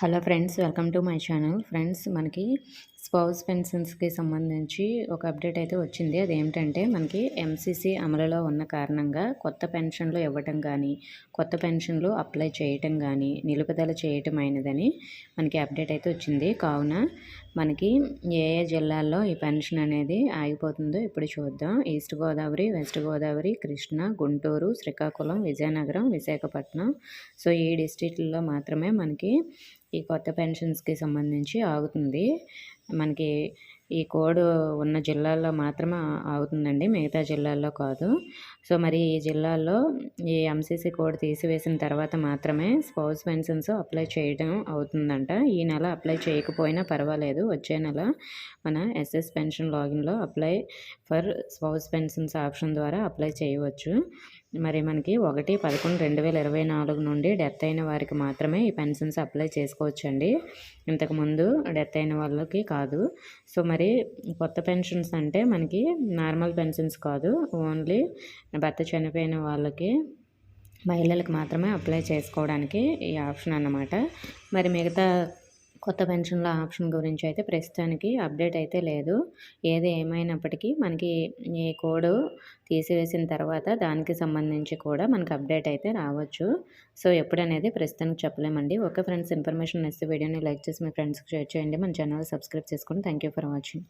Hello friends welcome to my channel. Friends మనకి spouse పెన్షన్స్కి సంబంధించి ఒక అప్డేట్ అయితే వచ్చింది. అదేమిటంటే మనకి ఎంసీసీ అమలులో ఉన్న కారణంగా కొత్త పెన్షన్లు ఇవ్వటం కానీ కొత్త పెన్షన్లు అప్లై చేయటం కానీ నిలుపుదల చేయటం అయినదని మనకి అప్డేట్ అయితే వచ్చింది. కావున మనకి ఏ ఏ జిల్లాల్లో ఈ పెన్షన్ అనేది ఆగిపోతుందో ఇప్పుడు చూద్దాం. East Godavari west Godavari Krishna Guntur Srikakulam Vizianagaram Visakhapatnam. So ఈ డిస్టిక్లలో మాత్రమే మనకి ఈ కొత్త పెన్షన్స్కి సంబంధించి ఆగుతుంది. మనకి ఈ కోడ్ ఉన్న జిల్లాల్లో మాత్రమే అవుతుందండి. మిగతా జిల్లాల్లో కాదు. సో మరి ఈ జిల్లాల్లో ఈ ఎంసీసీ కోడ్ తీసివేసిన తర్వాత మాత్రమే స్పౌస్ పెన్షన్స్ అప్లై చేయడం అవుతుందంట. ఈ నెల అప్లై చేయకపోయినా పర్వాలేదు. వచ్చే నెల మన SS pension లాగిన్లో apply for spouse pensions option ద్వారా అప్లై చేయవచ్చు. మరి మనకి ఒకటి పదకొండు రెండు వేల ఇరవై నాలుగు నుండి డెత్ అయిన వారికి మాత్రమే ఈ పెన్షన్స్ అప్లై చేసుకోవచ్చండి. ఇంతకుముందు డెత్ అయిన వాళ్ళకి కాదు. సో మరి కొత్త పెన్షన్స్ అంటే మనకి నార్మల్ పెన్షన్స్ కాదు. ఓన్లీ భర్త చనిపోయిన వాళ్ళకి మహిళలకు మాత్రమే అప్లై చేసుకోవడానికి ఈ ఆప్షన్ అన్నమాట. మరి మిగతా కొత్త పెన్షన్ల ఆప్షన్ గురించి అయితే ప్రస్తుతానికి అప్డేట్ అయితే లేదు. ఏది ఏమైనప్పటికీ మనకి ఈ కోడ్ తీసివేసిన తర్వాత దానికి సంబంధించి కూడా మనకి అప్డేట్ అయితే రావచ్చు. సో ఎప్పుడనేది ప్రస్తుతానికి చెప్పలేమండి. ఓకే ఫ్రెండ్స్ ఇన్ఫర్మేషన్ ఇస్తే వీడియోని లైక్ చేసి మీ ఫ్రెండ్స్కి షేర్ చేయండి. మన ఛానల్ సబ్స్క్రైబ్ చేసుకోండి థ్యాంక్ యూ ఫర్ వాచింగ్.